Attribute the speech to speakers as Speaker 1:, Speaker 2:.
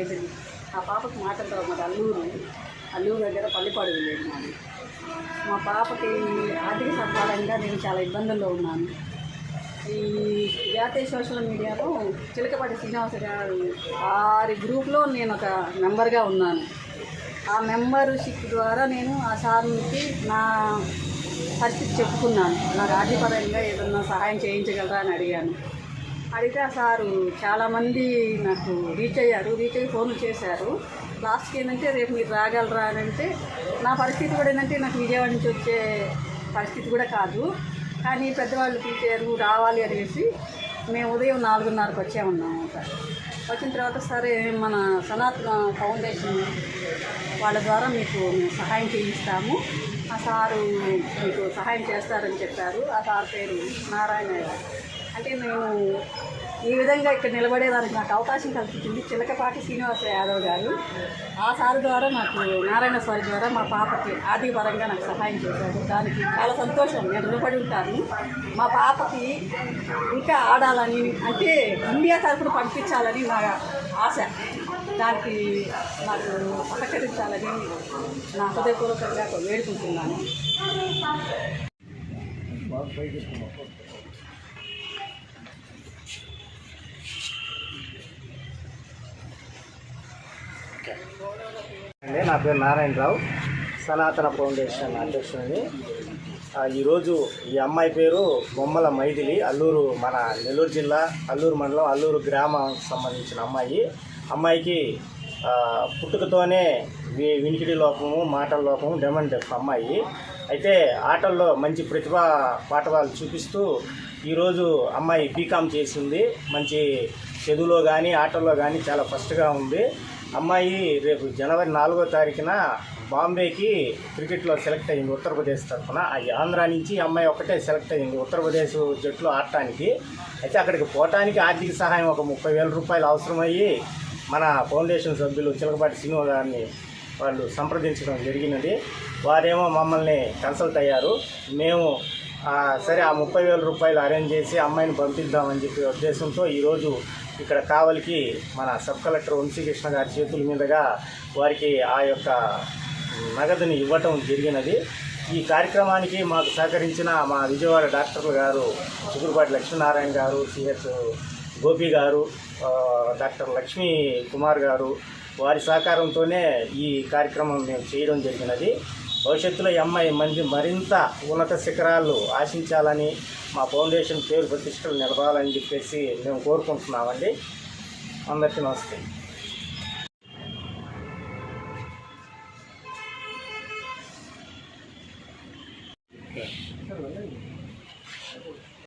Speaker 1: అయిపోయింది ఆ పాపకి మాటల తర్వాత అల్లూరు అల్లూరు దగ్గర పల్లిపాడు వెళ్ళేది నాది మా పాపకి ఆర్థిక సహాయంగా నేను చాలా ఇబ్బందుల్లో ఉన్నాను. ఈ జాతీయ సోషల్ మీడియాలో చిలకపాటి శ్రీనివాస గారు వారి గ్రూప్లో నేను ఒక మెంబర్గా ఉన్నాను. ఆ మెంబర్షిప్ ద్వారా నేను ఆ సార్కి నా పరిస్థితి చెప్పుకున్నాను. నాకు ఆర్థికపరంగా ఏదన్నా సహాయం చేయించగలరా? అని అడిగాను. అడిగితే ఆ సారు చాలామంది నాకు రీచ్ అయ్యారు రీచ్ అయ్యి ఫోన్లు చేశారు. లాస్ట్కి ఏంటంటే రేపు మీరు రాగలరా అని అంటే నా పరిస్థితి కూడా ఏంటంటే నాకు విజయవాడ నుంచి వచ్చే పరిస్థితి కూడా కాదు. కానీ పెద్దవాళ్ళు పిలిచారు రావాలి అనేసి మేము ఉదయం నాలుగున్నరకు వచ్చామన్నాము సార్. వచ్చిన తర్వాత సరే మన సనాతన ఫౌండేషన్ వాళ్ళ ద్వారా మీకు సహాయం చేయిస్తాము. ఆ సారు మీకు సహాయం చేస్తారని చెప్పారు. ఆ సార్ పేరు నారాయణ. గారు అంటే నేను ఈ విధంగా ఇక్కడ నిలబడేదానికి నాకు అవకాశం కల్పించింది చిలకపాటి శ్రీనివాస యాదవ్ గారు. ఆ సార్ ద్వారా నాకు నారాయణ స్వామి ద్వారా మా పాపకి ఆదిపరంగా నాకు సహాయం చేశారు. దానికి చాలా సంతోషం. నేను రుణపడి ఉంటాను. మా పాపకి ఇంకా ఆడాలని అంటే ఇండియా తరఫున పంపించాలని నా ఆశ. దానికి నాకు సహకరించాలని నా హృదయపూర్వకంగా వేడుకుంటున్నాను
Speaker 2: అండి నా పేరు నారాయణరావు. సనాతన ఫౌండేషన్ అధ్యక్షుడిని. ఈరోజు ఈ అమ్మాయి పేరు బొమ్మల మైథిలి అల్లూరు మన నెల్లూరు జిల్లా అల్లూరు మండలం అల్లూరు గ్రామం సంబంధించిన అమ్మాయి. అమ్మాయికి పుట్టుకతోనే వినికిడి లోపము మాటల లోపము డెమన్ డెఫ్ అమ్మాయి. అయితే ఆటల్లో మంచి ప్రతిభ పాఠవాలు చూపిస్తూ ఈరోజు అమ్మాయి బీకామ్ చేసింది. మంచి చదువులో కానీ ఆటల్లో కానీ చాలా ఫస్ట్గా ఉంది. అమ్మాయి రేపు జనవరి నాలుగో తారీఖున బాంబేకి క్రికెట్లో సెలెక్ట్ అయింది ఉత్తరప్రదేశ్ తరఫున. అది ఆంధ్ర నుంచి అమ్మాయి ఒక్కటే సెలెక్ట్ అయింది ఉత్తరప్రదేశ్ జట్లు ఆడటానికి. అయితే అక్కడికి పోవటానికి ఆర్థిక సహాయం ఒక ముప్పై వేల రూపాయలు అవసరమయ్యి మన ఫౌండేషన్ సభ్యులు చిలకపాటి శ్రీనివాస్ గారిని వాళ్ళు సంప్రదించడం జరిగినది. వారేమో మమ్మల్ని కన్సల్ట్ అయ్యారు. మేము సరే ఆ ముప్పై వేల రూపాయలు అరేంజ్ చేసి అమ్మాయిని పంపిద్దామని చెప్పే ఉద్దేశంతో ఈరోజు ఇక్కడ కావలికి మన సబ్ కలెక్టర్ వంశీకృష్ణ గారి చేతుల మీదుగా వారికి ఆ యొక్క నగదుని ఇవ్వటం జరిగినది. ఈ కార్యక్రమానికి మాకు సహకరించిన మా విజయవాడ డాక్టర్లు గారు చిగురుపాటి లక్ష్మీనారాయణ గారు సిహెచ్ గోపి గారు డాక్టర్ లక్ష్మీ కుమార్ గారు వారి సహకారంతోనే ఈ కార్యక్రమం మేము చేయడం జరిగినది. భవిష్యత్తులో ఈ అమ్మాయి మంది మరింత ఉన్నత శిఖరాలు ఆశించాలని మా ఫౌండేషన్ పేరు ప్రతిష్టలు నిలవాలని చెప్పేసి మేము కోరుకుంటున్నామండి. అందరికీ నమస్తే.